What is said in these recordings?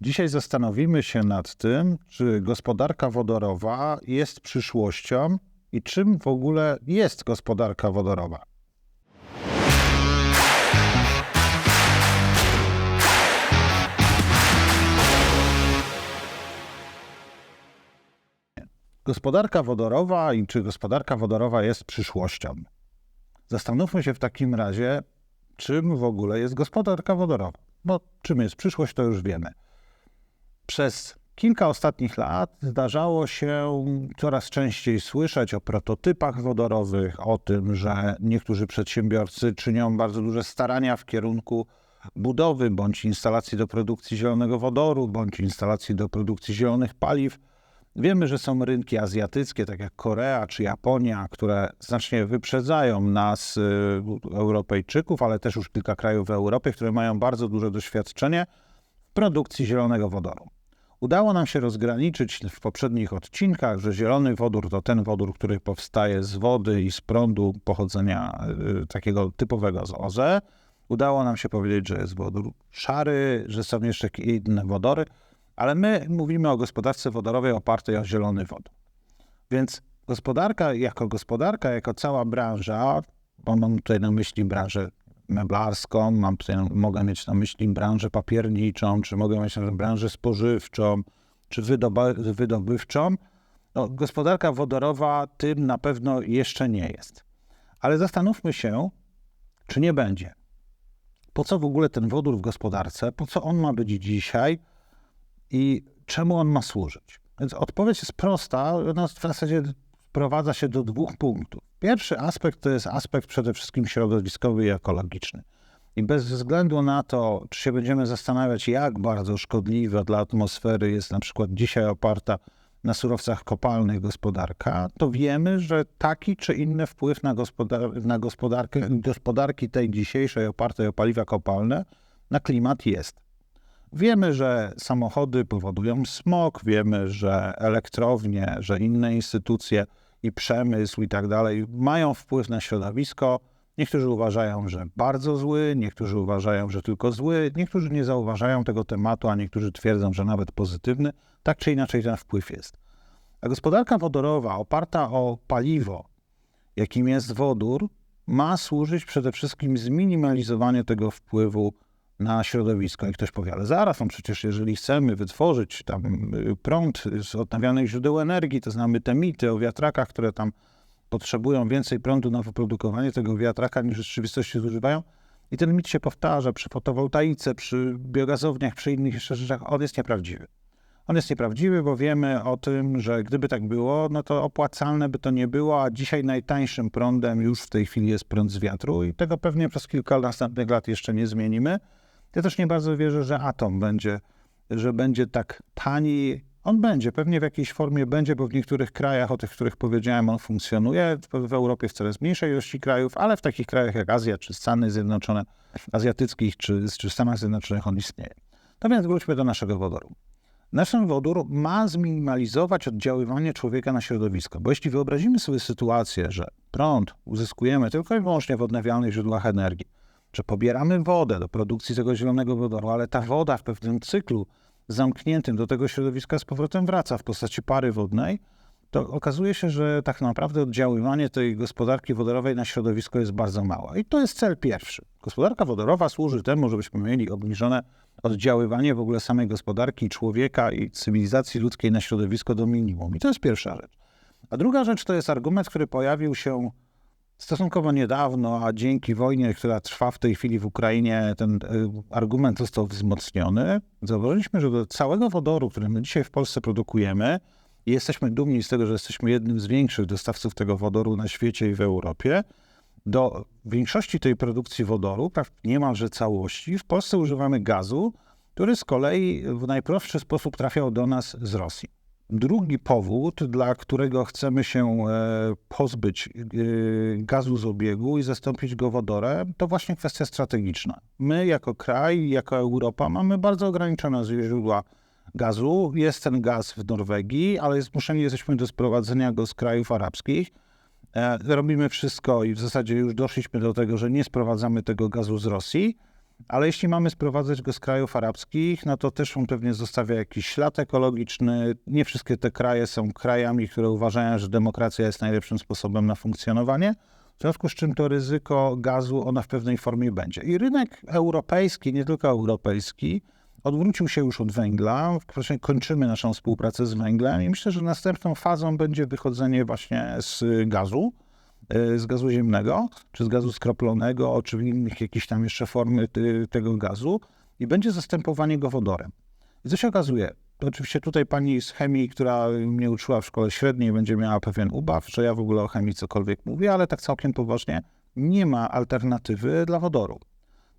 Dzisiaj zastanowimy się nad tym, czy gospodarka wodorowa jest przyszłością i czym w ogóle jest gospodarka wodorowa. Gospodarka wodorowa i czy gospodarka wodorowa jest przyszłością? Zastanówmy się w takim razie, czym w ogóle jest gospodarka wodorowa. Bo czym jest przyszłość, to już wiemy. Przez kilka ostatnich lat zdarzało się coraz częściej słyszeć o prototypach wodorowych, o tym, że niektórzy przedsiębiorcy czynią bardzo duże starania w kierunku budowy bądź instalacji do produkcji zielonego wodoru, bądź instalacji do produkcji zielonych paliw. Wiemy, że są rynki azjatyckie, tak jak Korea czy Japonia, które znacznie wyprzedzają nas, y, Europejczyków, ale też już kilka krajów w Europie, które mają bardzo duże doświadczenie w produkcji zielonego wodoru. Udało nam się rozgraniczyć w poprzednich odcinkach, że zielony wodór to ten wodór, który powstaje z wody i z prądu pochodzenia y, takiego typowego z OZE. Udało nam się powiedzieć, że jest wodór szary, że są jeszcze inne wodory, ale my mówimy o gospodarce wodorowej opartej o zielony wodór. Więc gospodarka jako gospodarka, jako cała branża, bo mam tutaj na myśli branżę meblarską, mam tutaj, mogę mieć na myśli branżę papierniczą, czy mogę mieć na myśli branżę spożywczą, czy wydoby, wydobywczą. No, gospodarka wodorowa tym na pewno jeszcze nie jest. Ale zastanówmy się, czy nie będzie. Po co w ogóle ten wodór w gospodarce? Po co on ma być dzisiaj? i czemu on ma służyć? Więc odpowiedź jest prosta, ona w zasadzie sprowadza się do dwóch punktów. Pierwszy aspekt to jest aspekt przede wszystkim środowiskowy i ekologiczny. I bez względu na to, czy się będziemy zastanawiać, jak bardzo szkodliwa dla atmosfery jest na przykład dzisiaj oparta na surowcach kopalnych gospodarka, to wiemy, że taki czy inny wpływ na, gospodar na gospodarkę, gospodarki tej dzisiejszej opartej o paliwa kopalne na klimat jest. Wiemy, że samochody powodują smog, wiemy, że elektrownie, że inne instytucje i przemysł i tak dalej mają wpływ na środowisko. Niektórzy uważają, że bardzo zły, niektórzy uważają, że tylko zły, niektórzy nie zauważają tego tematu, a niektórzy twierdzą, że nawet pozytywny. Tak czy inaczej ten wpływ jest. A gospodarka wodorowa oparta o paliwo, jakim jest wodór, ma służyć przede wszystkim zminimalizowaniu tego wpływu na środowisko. I ktoś powie, ale zaraz, no przecież jeżeli chcemy wytworzyć tam y, prąd z odnawialnych źródeł energii, to znamy te mity o wiatrakach, które tam potrzebują więcej prądu na wyprodukowanie tego wiatraka niż w rzeczywistości zużywają. I ten mit się powtarza przy fotowoltaice, przy biogazowniach, przy innych jeszcze rzeczach. On jest nieprawdziwy. On jest nieprawdziwy, bo wiemy o tym, że gdyby tak było, no to opłacalne by to nie było, a dzisiaj najtańszym prądem już w tej chwili jest prąd z wiatru i tego pewnie przez kilka następnych lat jeszcze nie zmienimy. Ja też nie bardzo wierzę, że atom będzie, że będzie tak tani. On będzie, pewnie w jakiejś formie będzie, bo w niektórych krajach, o tych, których powiedziałem, on funkcjonuje. W Europie w coraz mniejszej ilości krajów, ale w takich krajach jak Azja, czy Stany Zjednoczone, azjatyckich, czy, czy Stanach Zjednoczonych on istnieje. No więc wróćmy do naszego wodoru. Nasz wodór ma zminimalizować oddziaływanie człowieka na środowisko, bo jeśli wyobrazimy sobie sytuację, że prąd uzyskujemy tylko i wyłącznie w odnawialnych źródłach energii, że pobieramy wodę do produkcji tego zielonego wodoru, ale ta woda w pewnym cyklu zamkniętym do tego środowiska z powrotem wraca w postaci pary wodnej, to okazuje się, że tak naprawdę oddziaływanie tej gospodarki wodorowej na środowisko jest bardzo małe. I to jest cel pierwszy. Gospodarka wodorowa służy temu, żebyśmy mieli obniżone oddziaływanie w ogóle samej gospodarki człowieka i cywilizacji ludzkiej na środowisko do minimum. I to jest pierwsza rzecz. A druga rzecz to jest argument, który pojawił się Stosunkowo niedawno, a dzięki wojnie, która trwa w tej chwili w Ukrainie, ten e, argument został wzmocniony. Zauważyliśmy, że do całego wodoru, który my dzisiaj w Polsce produkujemy, i jesteśmy dumni z tego, że jesteśmy jednym z większych dostawców tego wodoru na świecie i w Europie, do większości tej produkcji wodoru, niemalże całości, w Polsce używamy gazu, który z kolei w najprostszy sposób trafiał do nas z Rosji. Drugi powód, dla którego chcemy się e, pozbyć e, gazu z obiegu i zastąpić go wodorem, to właśnie kwestia strategiczna. My jako kraj, jako Europa mamy bardzo ograniczone źródła gazu. Jest ten gaz w Norwegii, ale zmuszeni jesteśmy do sprowadzenia go z krajów arabskich. E, robimy wszystko i w zasadzie już doszliśmy do tego, że nie sprowadzamy tego gazu z Rosji. Ale jeśli mamy sprowadzać go z krajów arabskich, no to też on pewnie zostawia jakiś ślad ekologiczny. Nie wszystkie te kraje są krajami, które uważają, że demokracja jest najlepszym sposobem na funkcjonowanie. W związku z czym to ryzyko gazu ona w pewnej formie będzie. I rynek europejski, nie tylko europejski, odwrócił się już od węgla. Właśnie kończymy naszą współpracę z węglem i myślę, że następną fazą będzie wychodzenie właśnie z gazu, z gazu ziemnego, czy z gazu skroplonego, czy innych jakieś tam jeszcze formy tego gazu i będzie zastępowanie go wodorem. I co się okazuje? Oczywiście tutaj pani z chemii, która mnie uczyła w szkole średniej, będzie miała pewien ubaw, że ja w ogóle o chemii cokolwiek mówię, ale tak całkiem poważnie, nie ma alternatywy dla wodoru.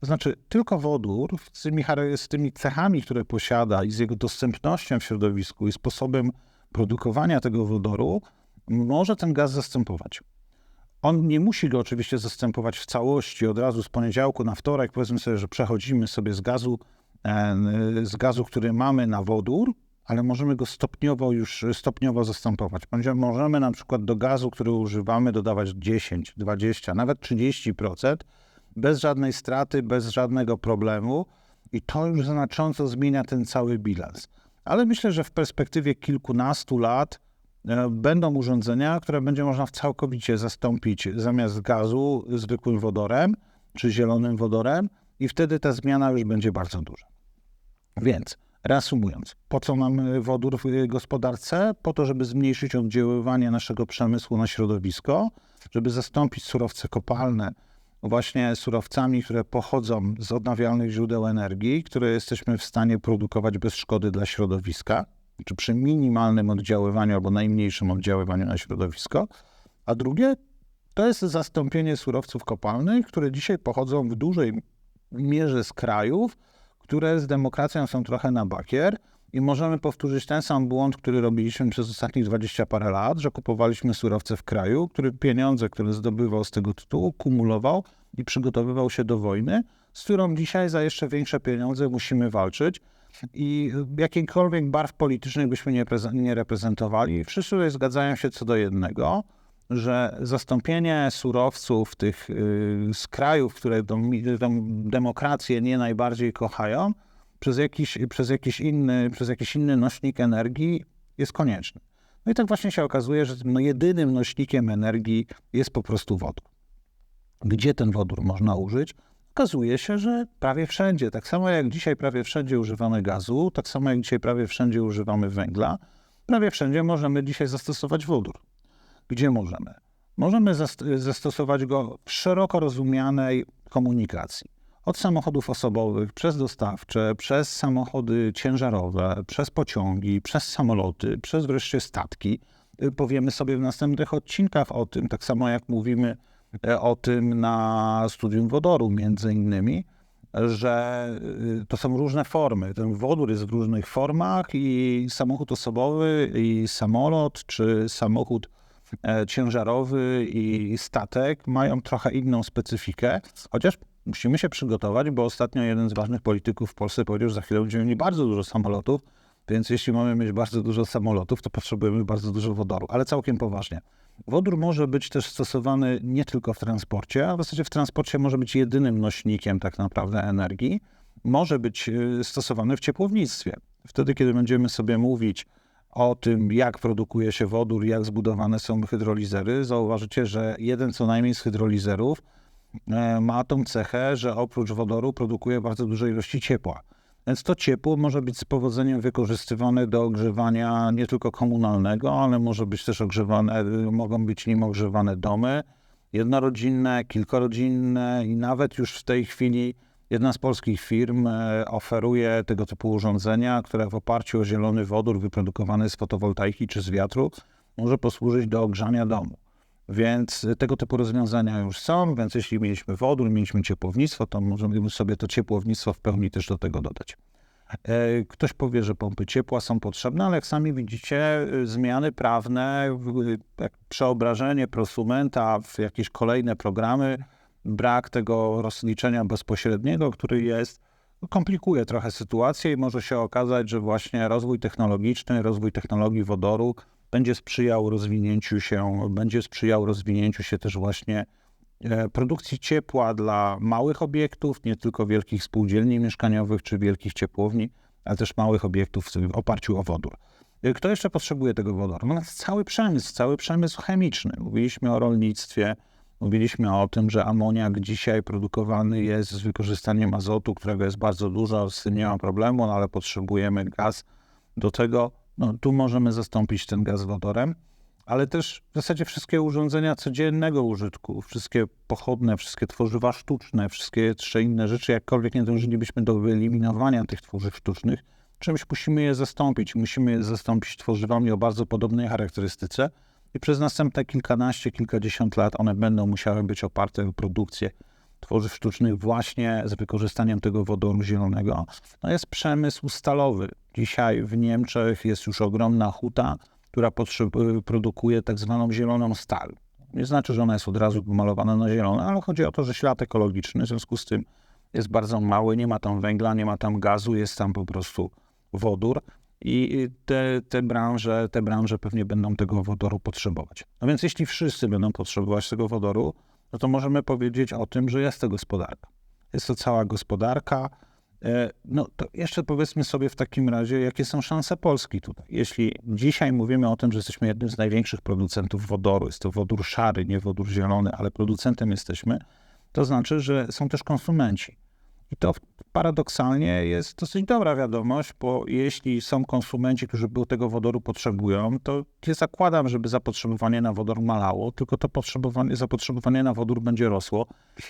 To znaczy, tylko wodór z tymi, z tymi cechami, które posiada i z jego dostępnością w środowisku i sposobem produkowania tego wodoru, może ten gaz zastępować. On nie musi go oczywiście zastępować w całości od razu z poniedziałku na wtorek. Powiedzmy sobie, że przechodzimy sobie z gazu, e, z gazu, który mamy na wodór, ale możemy go stopniowo już stopniowo zastępować. Możemy na przykład do gazu, który używamy, dodawać 10, 20, nawet 30%, bez żadnej straty, bez żadnego problemu i to już znacząco zmienia ten cały bilans. Ale myślę, że w perspektywie kilkunastu lat będą urządzenia, które będzie można całkowicie zastąpić zamiast gazu zwykłym wodorem czy zielonym wodorem i wtedy ta zmiana już będzie bardzo duża. Więc reasumując, po co mamy wodór w gospodarce? Po to, żeby zmniejszyć oddziaływanie naszego przemysłu na środowisko, żeby zastąpić surowce kopalne właśnie surowcami, które pochodzą z odnawialnych źródeł energii, które jesteśmy w stanie produkować bez szkody dla środowiska, czy przy minimalnym oddziaływaniu albo najmniejszym oddziaływaniu na środowisko. A drugie to jest zastąpienie surowców kopalnych, które dzisiaj pochodzą w dużej mierze z krajów, które z demokracją są trochę na bakier i możemy powtórzyć ten sam błąd, który robiliśmy przez ostatnich 20 parę lat, że kupowaliśmy surowce w kraju, który pieniądze, które zdobywał z tego tytułu, kumulował i przygotowywał się do wojny, z którą dzisiaj za jeszcze większe pieniądze musimy walczyć. I jakichkolwiek barw politycznych byśmy nie, reprezentowali, wszyscy zgadzają się co do jednego, że zastąpienie surowców tych yy, z krajów, które tą, tą demokrację nie najbardziej kochają, przez jakiś, przez, jakiś inny, przez jakiś inny nośnik energii jest konieczny. No i tak właśnie się okazuje, że no jedynym nośnikiem energii jest po prostu wodór. Gdzie ten wodór można użyć? Okazuje się, że prawie wszędzie. Tak samo jak dzisiaj prawie wszędzie używamy gazu, tak samo jak dzisiaj prawie wszędzie używamy węgla, prawie wszędzie możemy dzisiaj zastosować wodór. Gdzie możemy? Możemy zastosować go w szeroko rozumianej komunikacji od samochodów osobowych, przez dostawcze, przez samochody ciężarowe, przez pociągi, przez samoloty, przez wreszcie statki. Powiemy sobie w następnych odcinkach o tym, tak samo jak mówimy o tym na studium wodoru, między innymi, że y, to są różne formy. Ten wodór jest w różnych formach i samochód osobowy, i samolot, czy samochód e, ciężarowy i statek mają trochę inną specyfikę, chociaż musimy się przygotować, bo ostatnio jeden z ważnych polityków w Polsce powiedział, że za chwilę będziemy mieli bardzo dużo samolotów, więc jeśli mamy mieć bardzo dużo samolotów, to potrzebujemy bardzo dużo wodoru. Ale całkiem poważnie. Wodór może być też stosowany nie tylko w transporcie, a w zasadzie w transporcie może być jedynym nośnikiem tak naprawdę energii. Może być y, stosowany w ciepłownictwie. Wtedy, kiedy będziemy sobie mówić o tym, jak produkuje się wodór, jak zbudowane są hydrolizery, zauważycie, że jeden co najmniej z hydrolizerów E, ma tą cechę, że oprócz wodoru produkuje bardzo duże ilości ciepła. Więc to ciepło może być z powodzeniem wykorzystywane do ogrzewania nie tylko komunalnego, ale może być też ogrzewane, mogą być nim ogrzewane domy jednorodzinne, kilkorodzinne i nawet już w tej chwili jedna z polskich firm e, oferuje tego typu urządzenia, które w oparciu o zielony wodór wyprodukowany z fotowoltaiki czy z wiatru może posłużyć do ogrzania domu. Więc tego typu rozwiązania już są, więc jeśli mieliśmy wodór, mieliśmy ciepłownictwo, to możemy sobie to ciepłownictwo w pełni też do tego dodać. E, ktoś powie, że pompy ciepła są potrzebne, ale jak sami widzicie, y, zmiany prawne, przeobrażenie prosumenta w jakieś kolejne programy, brak tego rozliczenia bezpośredniego, który jest, komplikuje trochę sytuację i może się okazać, że właśnie rozwój technologiczny, rozwój technologii wodoru będzie sprzyjał rozwinięciu się, będzie sprzyjał rozwinięciu się też właśnie e, produkcji ciepła dla małych obiektów, nie tylko wielkich spółdzielni mieszkaniowych czy wielkich ciepłowni, ale też małych obiektów w oparciu o wodór. E, kto jeszcze potrzebuje tego wodoru? No cały przemysł, cały przemysł chemiczny. Mówiliśmy o rolnictwie, mówiliśmy o tym, że amoniak dzisiaj produkowany jest z wykorzystaniem azotu, którego jest bardzo dużo, z tym nie ma problemu, no ale potrzebujemy gaz do tego. No, tu możemy zastąpić ten gaz wodorem ale też w zasadzie wszystkie urządzenia codziennego użytku, wszystkie pochodne, wszystkie tworzywa sztuczne, wszystkie jeszcze inne rzeczy, jakkolwiek nie dążylibyśmy do wyeliminowania tych tworzyw sztucznych, czymś musimy je zastąpić. Musimy je zastąpić tworzywami o bardzo podobnej charakterystyce i przez następne kilkanaście, kilkadziesiąt lat one będą musiały być oparte o produkcję tworzyw sztucznych właśnie z wykorzystaniem tego wodoru zielonego. No jest przemysł stalowy. Dzisiaj w Niemczech jest już ogromna huta, która produkuje tak zwaną zieloną stal. Nie znaczy, że ona jest od razu pomalowana na zielono, ale chodzi o to, że ślad ekologiczny w związku z tym jest bardzo mały, nie ma tam węgla, nie ma tam gazu, jest tam po prostu wodór i te, te, branże, te branże pewnie będą tego wodoru potrzebować. No więc jeśli wszyscy będą potrzebować tego wodoru, no to możemy powiedzieć o tym, że jest to gospodarka. Jest to cała gospodarka, E, no to jeszcze powiedzmy sobie w takim razie, jakie są szanse Polski tutaj. Jeśli dzisiaj mówimy o tym, że jesteśmy jednym z największych producentów wodoru, jest to wodór szary, nie wodór zielony, ale producentem jesteśmy, to znaczy, że są też konsumenci. I to paradoksalnie jest dosyć dobra wiadomość, bo jeśli są konsumenci, którzy tego wodoru potrzebują, to nie zakładam, żeby zapotrzebowanie na wodór malało, tylko to potrzebowanie, zapotrzebowanie na wodór będzie rosło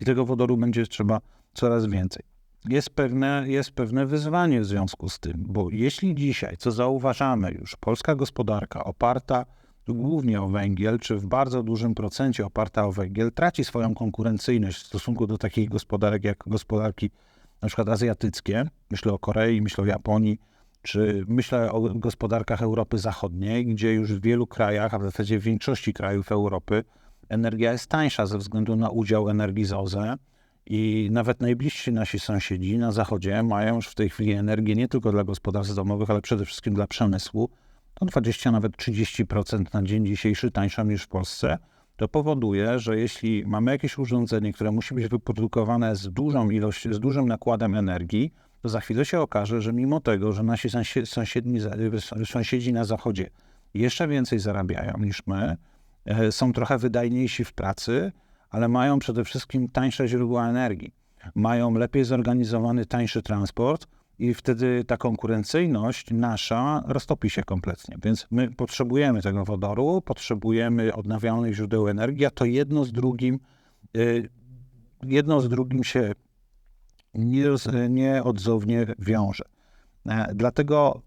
i tego wodoru będzie trzeba coraz więcej. Jest pewne, jest pewne wyzwanie w związku z tym, bo jeśli dzisiaj, co zauważamy już, polska gospodarka oparta głównie o węgiel, czy w bardzo dużym procencie oparta o węgiel, traci swoją konkurencyjność w stosunku do takich gospodarek jak gospodarki na przykład azjatyckie, myślę o Korei, myślę o Japonii, czy myślę o gospodarkach Europy Zachodniej, gdzie już w wielu krajach, a w zasadzie w większości krajów Europy, energia jest tańsza ze względu na udział energii z OZE, i nawet najbliżsi nasi sąsiedzi na zachodzie mają już w tej chwili energię nie tylko dla gospodarstw domowych, ale przede wszystkim dla przemysłu. To 20, nawet 30% na dzień dzisiejszy tańsza niż w Polsce. To powoduje, że jeśli mamy jakieś urządzenie, które musi być wyprodukowane z dużą ilością, z dużym nakładem energii, to za chwilę się okaże, że mimo tego, że nasi sąsiedni, sąsiedzi na zachodzie jeszcze więcej zarabiają niż my, e, są trochę wydajniejsi w pracy, ale mają przede wszystkim tańsze źródła energii. Mają lepiej zorganizowany, tańszy transport i wtedy ta konkurencyjność nasza roztopi się kompletnie. Więc my potrzebujemy tego wodoru, potrzebujemy odnawialnych źródeł energii, a to jedno z drugim, y, jedno z drugim się nieodzownie wiąże. E, dlatego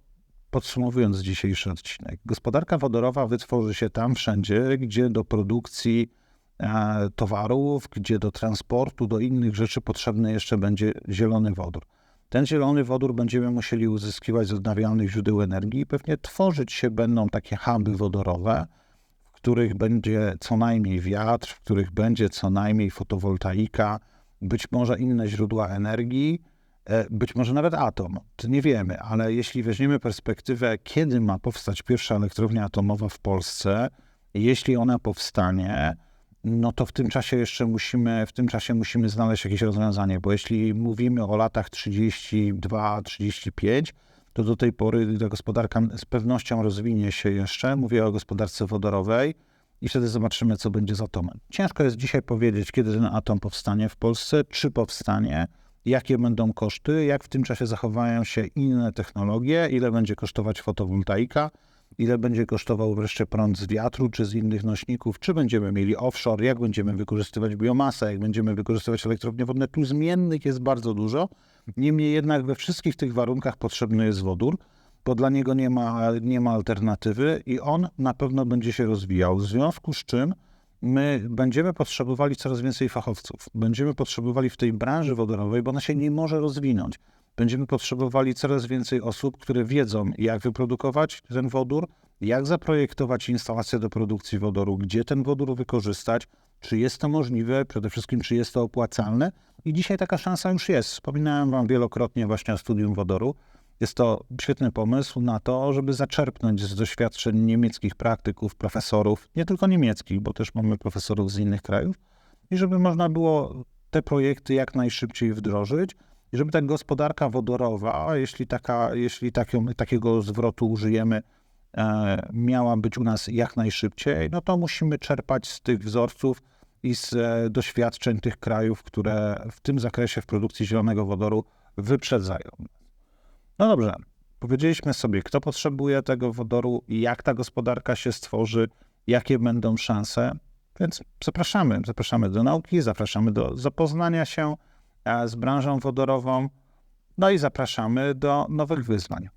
podsumowując dzisiejszy odcinek, gospodarka wodorowa wytworzy się tam wszędzie, gdzie do produkcji E, towarów, gdzie do transportu, do innych rzeczy potrzebny jeszcze będzie zielony wodór. Ten zielony wodór będziemy musieli uzyskiwać z odnawialnych źródeł energii i pewnie tworzyć się będą takie huby wodorowe, w których będzie co najmniej wiatr, w których będzie co najmniej fotowoltaika, być może inne źródła energii, e, być może nawet atom. To nie wiemy, ale jeśli weźmiemy perspektywę, kiedy ma powstać pierwsza elektrownia atomowa w Polsce, jeśli ona powstanie, no to w tym czasie jeszcze musimy, w tym czasie musimy znaleźć jakieś rozwiązanie, bo jeśli mówimy o latach 32-35, to do tej pory ta gospodarka z pewnością rozwinie się jeszcze. Mówię o gospodarce wodorowej i wtedy zobaczymy, co będzie z atomem. Ciężko jest dzisiaj powiedzieć, kiedy ten atom powstanie w Polsce, czy powstanie, jakie będą koszty, jak w tym czasie zachowają się inne technologie, ile będzie kosztować fotowoltaika ile będzie kosztował wreszcie prąd z wiatru czy z innych nośników, czy będziemy mieli offshore, jak będziemy wykorzystywać biomasę, jak będziemy wykorzystywać elektrownie wodne. Tu zmiennych jest bardzo dużo. Niemniej jednak we wszystkich tych warunkach potrzebny jest wodór, bo dla niego nie ma, nie ma alternatywy i on na pewno będzie się rozwijał. W związku z czym my będziemy potrzebowali coraz więcej fachowców. Będziemy potrzebowali w tej branży wodorowej, bo ona się nie może rozwinąć będziemy potrzebowali coraz więcej osób, które wiedzą, jak wyprodukować ten wodór, jak zaprojektować instalację do produkcji wodoru, gdzie ten wodór wykorzystać, czy jest to możliwe, przede wszystkim czy jest to opłacalne. I dzisiaj taka szansa już jest. Wspominałem Wam wielokrotnie właśnie o studium wodoru. Jest to świetny pomysł na to, żeby zaczerpnąć z doświadczeń niemieckich praktyków, profesorów, nie tylko niemieckich, bo też mamy profesorów z innych krajów, i żeby można było te projekty jak najszybciej wdrożyć i żeby ta gospodarka wodorowa, jeśli, taka, jeśli takiego, takiego zwrotu użyjemy, e, miała być u nas jak najszybciej, no to musimy czerpać z tych wzorców i z e, doświadczeń tych krajów, które w tym zakresie w produkcji zielonego wodoru wyprzedzają. No dobrze, powiedzieliśmy sobie, kto potrzebuje tego wodoru, jak ta gospodarka się stworzy, jakie będą szanse. Więc zapraszamy, zapraszamy do nauki, zapraszamy do zapoznania się z branżą wodorową, no i zapraszamy do nowych wyzwań.